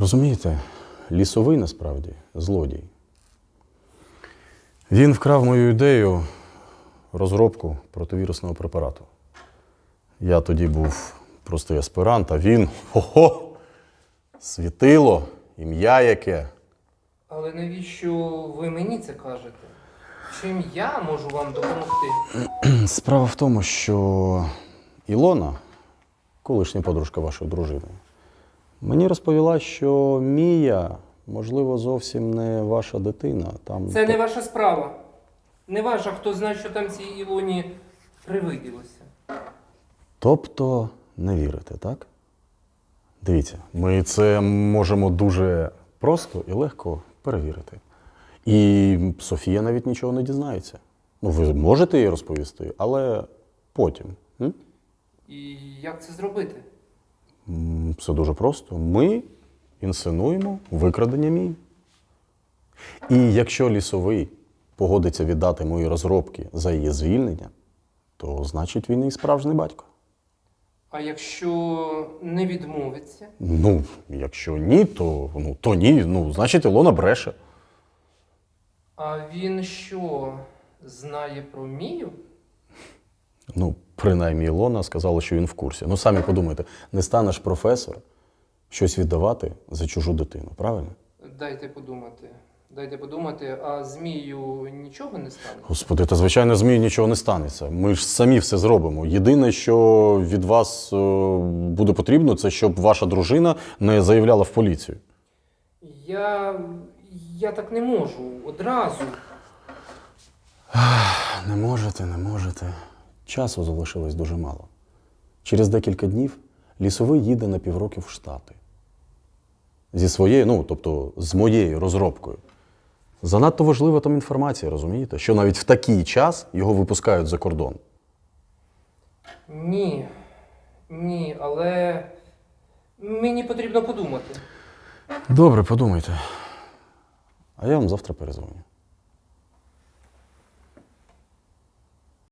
Розумієте, лісовий насправді злодій. Він вкрав мою ідею розробку противірусного препарату. Я тоді був простий аспирант, а він хо-хо! Світило, ім'я яке. Але навіщо ви мені це кажете? Чим я можу вам допомогти? Справа в тому, що Ілона, колишня подружка вашої дружини, мені розповіла, що Мія, можливо, зовсім не ваша дитина. Там Це не ваша справа. Не ваша, хто знає, що там цій Ілоні привиділося. Тобто не вірите, так? Дивіться, ми це можемо дуже просто і легко перевірити. І Софія навіть нічого не дізнається. Ну, ви можете їй розповісти, але потім. М? І як це зробити? Все дуже просто. Ми інсценуємо викрадення мій. І якщо лісовий погодиться віддати мої розробки за її звільнення, то значить він і справжній батько. А якщо не відмовиться? Ну, якщо ні, то, ну, то ні. Ну, значить, Ілона бреше. А він що, знає про Мію? Ну, принаймні, Ілона сказала, що він в курсі. Ну, самі подумайте, не станеш професор щось віддавати за чужу дитину, правильно? Дайте подумати. Дайте подумати, а Змію нічого не стане? Господи, та звичайно, змії нічого не станеться. Ми ж самі все зробимо. Єдине, що від вас е, буде потрібно, це щоб ваша дружина не заявляла в поліцію. Я. я так не можу одразу. Не можете, не можете. Часу залишилось дуже мало. Через декілька днів лісовий їде на півроку в Штати. Зі своєю, ну, тобто з моєю розробкою. Занадто важлива там інформація, розумієте? Що навіть в такий час його випускають за кордон. Ні. Ні, але мені потрібно подумати. Добре, подумайте. А я вам завтра перезвоню.